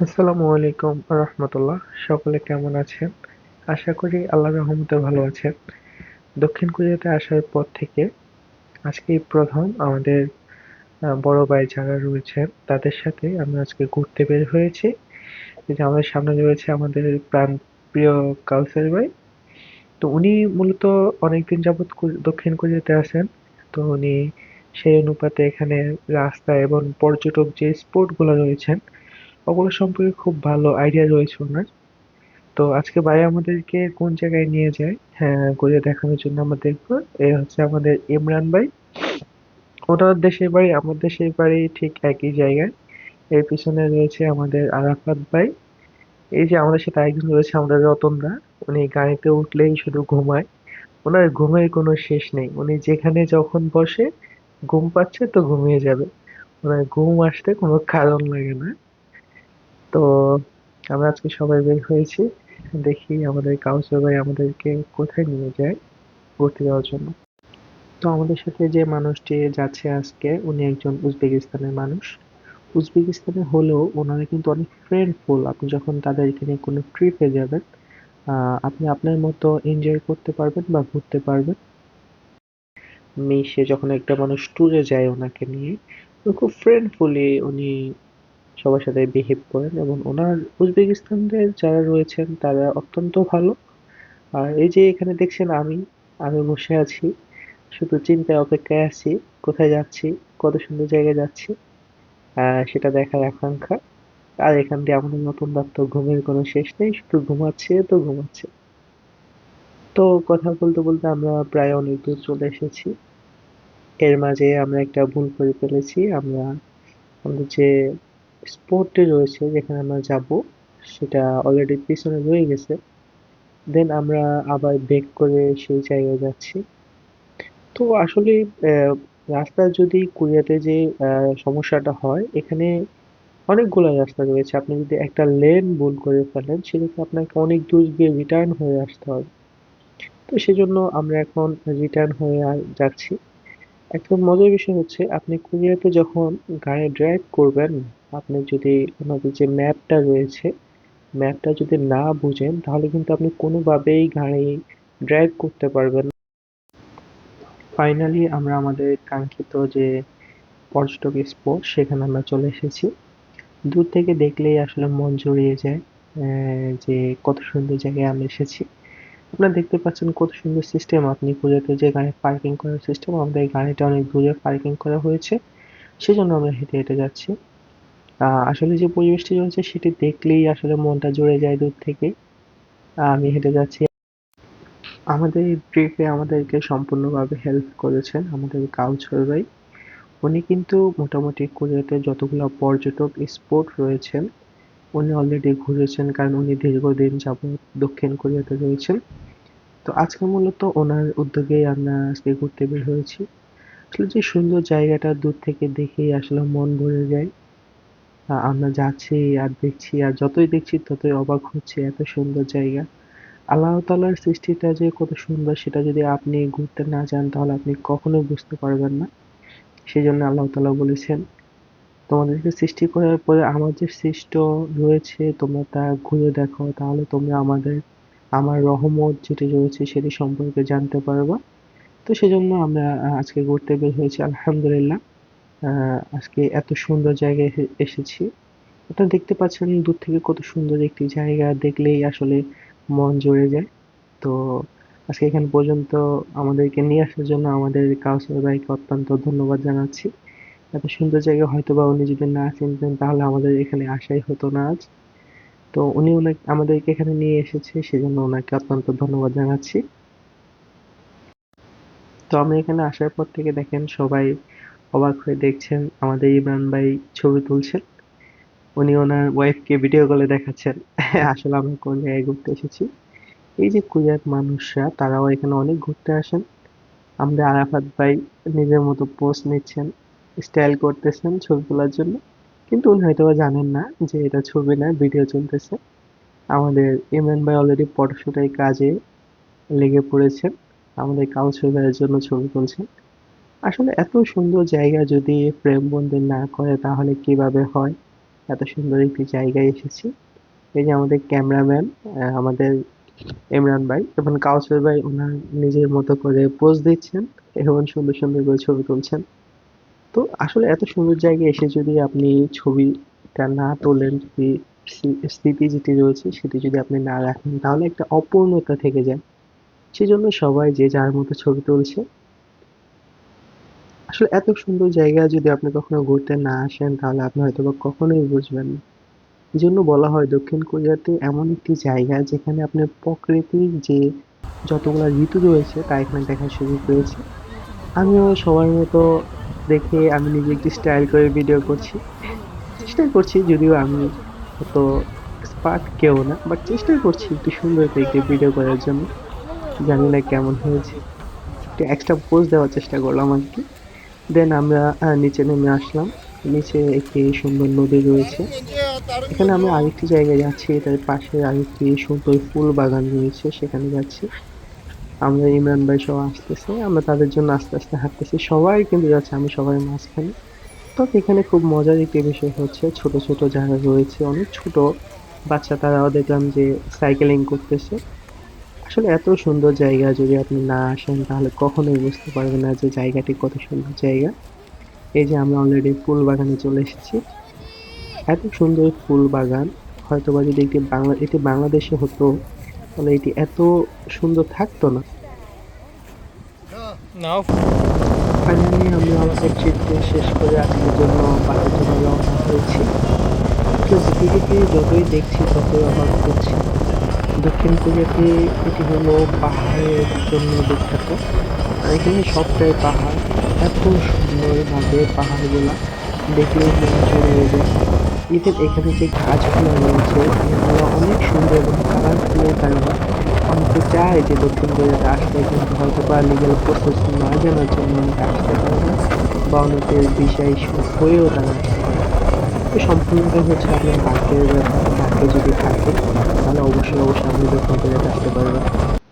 আসসালামু আলাইকুম রহমতুল্লাহ। সকলে কেমন আছেন? আশা করি আল্লাহর রহমতে ভালো আছেন। দক্ষিণ কোরিয়াতে আসার পর থেকে আজকেই প্রথম আমাদের বড় ভাই যারা রয়েছেন তাদের সাথে আমরা আজকে ঘুরতে বের হয়েছি। যে আমাদের সামনে রয়েছে আমাদের প্রাণ প্রিয় কাউসার ভাই। তো উনি মূলত অনেকদিন যাবৎ দক্ষিণ কোরিয়াতে আছেন। তো উনি সেই অনুপাতে এখানে রাস্তা এবং পর্যটক যে স্পটগুলো রয়েছেন ওগুলো সম্পর্কে খুব ভালো আইডিয়া রয়েছে ওনার। তো আজকে ভাই আমাদেরকে কোন জায়গায় নিয়ে যায় হ্যাঁ ঘুরে দেখানোর জন্য আমাদের এ হচ্ছে আমাদের ইমরান ভাই। ওনার দেশের বাড়ি, আমার দেশের বাড়ি ঠিক একই জায়গায়। এর পিছনে রয়েছে আমাদের আরাফাত ভাই। এই যে আমাদের সাথে আরেকজন রয়েছে, আমাদের রতন দা। উনি গাড়িতে উঠলেই শুধু ঘুমায়। ওনার ঘুমের কোনো শেষ নেই। উনি যেখানে যখন বসে, ঘুম পাচ্ছে তো ঘুমিয়ে যাবে। ওনার ঘুম আসতে কোনো কারণ লাগে না। তো আমরা আজকে সবাই বের হয়েছি। দেখি আমাদের কাউসার ভাই আমাদেরকে কোথায় নিয়ে যায় ঘুরতে যাওয়ার জন্য। তো আমাদের সাথে যে মানুষটি যাচ্ছে আজকে, উনি একজন উজবেকিস্তানের মানুষ। উজবেকিস্তানে হলেও ওনারা কিন্তু অনেক ফ্রেন্ডফুল আপনি যখন তাদের এখানে কোনো ট্রিপে যাবেন আপনি আপনার মতো এনজয় করতে পারবেন বা ঘুরতে পারবেন। মিশে যখন একটা মানুষ ট্যুরে যায় ওনাকে নিয়ে খুব ফ্রেন্ডফুলি উনি সবার সাথে বিহেভ করেন এবং ওনার উজবেকিস্তানদের যারা রয়েছেন তারা অত্যন্ত ভালো। আর এই যে এখানে দেখছেন আমি আমি বসে আছি, শুধু চিন্তায় অপেক্ষায় আছি, কোথায় যাচ্ছি, কত সুন্দর জায়গায় যাচ্ছি সেটা দেখার আকাঙ্ক্ষা। আর এখান দিয়ে আমাদের নতুন তো ঘুমের কোনো শেষ নেই, শুধু ঘুমাচ্ছে তো ঘুমাচ্ছে। তো কথা বলতে বলতে আমরা প্রায় অনেক দূর চলে এসেছি। এর মাঝে আমরা একটা ভুল করে ফেলেছি, আমরা আমাদের যে স্পটটি রয়েছে যেখানে আমরা যাব সেটা অলরেডি পিছনে রয়ে গেছে। দেন আমরা আবার ব্যাক করে সেই জায়গায় যাচ্ছি। তো আসলে আহ, রাস্তার যদি কোরিয়াতে যে সমস্যাটা হয় এখানে অনেকগুলো রাস্তা রয়েছে। আপনি যদি একটা লেন ভুল করে ফেলেন সেক্ষেত্রে আপনাকে অনেক দূর গিয়ে রিটার্ন হয়ে আসতে হবে। তো সেজন্য আমরা এখন রিটার্ন হয়ে যাচ্ছি। একটা মজার বিষয় হচ্ছে আপনি কোরিয়াতে যখন গাড়ি ড্রাইভ করবেন আপনি যদি আমাদের যে ম্যাপটা রয়েছে ম্যাপটা যদি না বুঝেন, তাহলে কিন্তু আপনি কোনোভাবেই গাড়ি ড্রাইভ করতে পারবেন ফাইনালি আমরা আমাদের কাঙ্ক্ষিত যে পর্যটক স্পট সেখানে আমরা চলে এসেছি। দূর থেকে দেখলেই আসলে মন জুড়িয়ে যায় যে কত সুন্দর জায়গায় আমরা এসেছি। আপনারা দেখতে পাচ্ছেন কত সুন্দর সিস্টেম আপনি পুজোতে যে গাড়ি পার্কিং করার সিস্টেম আমাদের গাড়িটা অনেক দূরে পার্কিং করা হয়েছে। সেজন্য আমরা হেঁটে হেঁটে যাচ্ছি। আসলে যে পরিবেশটি রয়েছে সেটি দেখলেই আসলে মনটা জুড়ে যায় দূর থেকে আমি হেঁটে যাচ্ছি। আমাদের এই ট্রিপে আমাদেরকে সম্পূর্ণভাবে হেল্প করেছেন আমাদের কাউছর ভাই। উনি কিন্তু মোটামুটি কোরিয়াতে যতগুলো পর্যটক স্পট রয়েছেন, উনি অলরেডি ঘুরেছেন কারণ উনি দীর্ঘদিন যাবৎ দক্ষিণ কোরিয়াতে রয়েছেন। তো আজকে মূলত ওনার উদ্যোগেই আমরা আজকে ঘুরতে বের হয়েছি। আসলে যে সুন্দর জায়গাটা দূর থেকে দেখেই আসলে মন ভরে যায়। আমরা যাচ্ছি আর দেখছি, আর যতই দেখছি ততই অবাক হচ্ছে, এত সুন্দর জায়গা। আল্লাহ তাআলার সৃষ্টিটা যে কত সুন্দর, সেটা যদি আপনি ঘুরতে না যান, তাহলে আপনি কখনোই বুঝতে পারবেন না। সেই জন্য আল্লাহ তাআলা বলেছেন, তোমাদেরকে সৃষ্টি করার পরে আমার যে সৃষ্ট রয়েছে, তোমরা তা ঘুরে দেখো, তাহলে তোমরা আমাদের, আমার রহমত যেটি রয়েছে, সেটি সম্পর্কে জানতে পারবা। তো সেজন্য আমরা আজকে ঘুরতে বের হয়েছি, আলহামদুলিল্লাহ। আজকে এত সুন্দর জায়গায় এসে- এসেছি। আপনারা দেখতে পাচ্ছেন দূর থেকে কত সুন্দর একটি জায়গা দেখলেই আসলে মন জুড়ে যায়। তো আজকে এখান পর্যন্ত আমাদেরকে নিয়ে আসার জন্য আমাদের কাউসার ভাইকে অত্যন্ত ধন্যবাদ জানাচ্ছি। এত সুন্দর জায়গা হয়তো বা উনি যদি না চিনতেন, তাহলে আমাদের এখানে আসাই হতো না আজ। তো উনি ওনাকে আমাদেরকে এখানে নিয়ে এসেছে, সেজন্য ওনাকে অত্যন্ত ধন্যবাদ জানাচ্ছি। তো আমি এখানে আসার পর থেকে দেখেন সবাই অবাক হয়ে দেখছেন আমাদের ইমরান ভাই ছবি তুলছেন। উনি ওনার ওয়াইফকে ভিডিও কলে দেখাচ্ছেন। আসলে আমরা কোন জায়গায় ঘুরতে এসেছি? এই যে কুরিয়ার মানুষরা, তারাও এখানে অনেক ঘুরতে আসেন। আমরা আরাফাত ভাই নিজের মতো পোস্ট নিচ্ছেন স্টাইল করতেছেন ছবি তোলার জন্য। কিন্তু উনি হয়তো জানেন না যে এটা ছবি না ভিডিও চলতেছে। আমাদের ইমরান ভাই অলরেডি ফটোশুটের কাজে লেগে পড়েছেন। আমাদের কাউন্সিল ভাইয়ের জন্য ছবি তুলছেন। আসলে এত সুন্দর জায়গা যদি প্রেম বন্ধন না করে তাহলে কীভাবে হয়? এত সুন্দর একটি জায়গায় এসেছি। এই যে আমাদের ক্যামেরাম্যান আমাদের ইমরান ভাই এবং কাউসার ভাই, ওনার নিজের মতো করে পোজ দিচ্ছেন এবং সুন্দর সুন্দর করে ছবি তুলছেন। তো আসলে এত সুন্দর জায়গায় এসে যদি আপনি ছবিটা না তোলেন, যদি স্মৃতি যেটি রয়েছে সেটি যদি আপনি না রাখেন, তাহলে একটা অপূর্ণতা থেকে যায়। সেজন্য সবাই যে যার মতো ছবি তুলছে আসলে এত সুন্দর জায়গা যদি আপনি কখনো ঘুরতে না আসেন, তাহলে আপনি হয়তো বা কখনোই বুঝবেন না। এই জন্য বলা হয় দক্ষিণ কোরিয়াতে এমন একটি জায়গা যেখানে আপনি প্রকৃতির যে যতগুলো ঋতু রয়েছে, তা এখানে দেখার সুযোগ পেয়েছি। আমিও সবার মতো দেখে আমি নিজে একটি স্টাইল করে ভিডিও করছি। চেষ্টা করছি, যদিও আমি অত এক্সপার্ট কেউ না বাট চেষ্টা করছি একটু সুন্দর একটি ভিডিও করার জন্য। জানি না কেমন হয়েছে। একটু এক্সট্রা পোজ দেওয়ার চেষ্টা করলাম আর কি। দেন আমরা নিচে নেমে আসলাম। নিচে একটি সুন্দর নদী রয়েছে। এখানে আমরা আরেকটি জায়গায় যাচ্ছি। এটার পাশে আরেকটি সুন্দর ফুল বাগান রয়েছে। সেখানে যাচ্ছি। আমরা ইমরান ভাই সব আসতেছে। আমরা তাদের জন্য আস্তে আস্তে হাঁটতেছি। সবাই কিন্তু যাচ্ছে, আমি সবার মাঝখানে। তবে এখানে খুব মজার একটি বিষয় হচ্ছে, ছোট ছোট যারা রয়েছে। অনেক ছোট বাচ্চা। তারাও দেখলাম যে সাইকেলিং করতেছে। আসলে এত সুন্দর জায়গা যদি আপনি না আসেন তাহলে কখনোই বুঝতে পারবেন না যে জায়গাটি কত সুন্দর জায়গা। এই যে আমরা অলরেডি ফুল বাগানে চলে এসেছি। এত সুন্দর ফুল বাগান। হয়তোবা যদি এটি বাংলা এটি বাংলাদেশে হতো তাহলে এটি এত সুন্দর থাকতো না। ফাইনালি আমরা আমাদের ট্রিপটা শেষ করে আজকের জন্য বাড়ির জন্য রওনা হয়েছি। তো যতই দেখছি ততই অবাক হচ্ছি দক্ষিণ কোরিয়াতে এটি হলো পাহাড়ের জন্য বিখ্যাত এখানে সবটাই পাহাড়। এত সুন্দরভাবে পাহাড়গুলো মন জুড়ে যায় ইভেন এখানে যে গাছগুলো রয়েছে এগুলো অনেক সুন্দর এবং কালারফুলের কারণে অনেকে চায় যে দক্ষিণ কোরিয়াতে আসলে কিন্তু হয়তো বা লিগাল প্রসেস না জানার জন্য অনেকে আসতে পারে না, বা অনেকের বিষয় হয়েও দাঁড়ায়। তো সম্পূর্ণটাই হচ্ছে আপনার ভাগ্যের ব্যাপার যদি থাকে তাহলে অবশ্যই অবশ্যই আপনি দক্ষিণ আসতে পারবেন।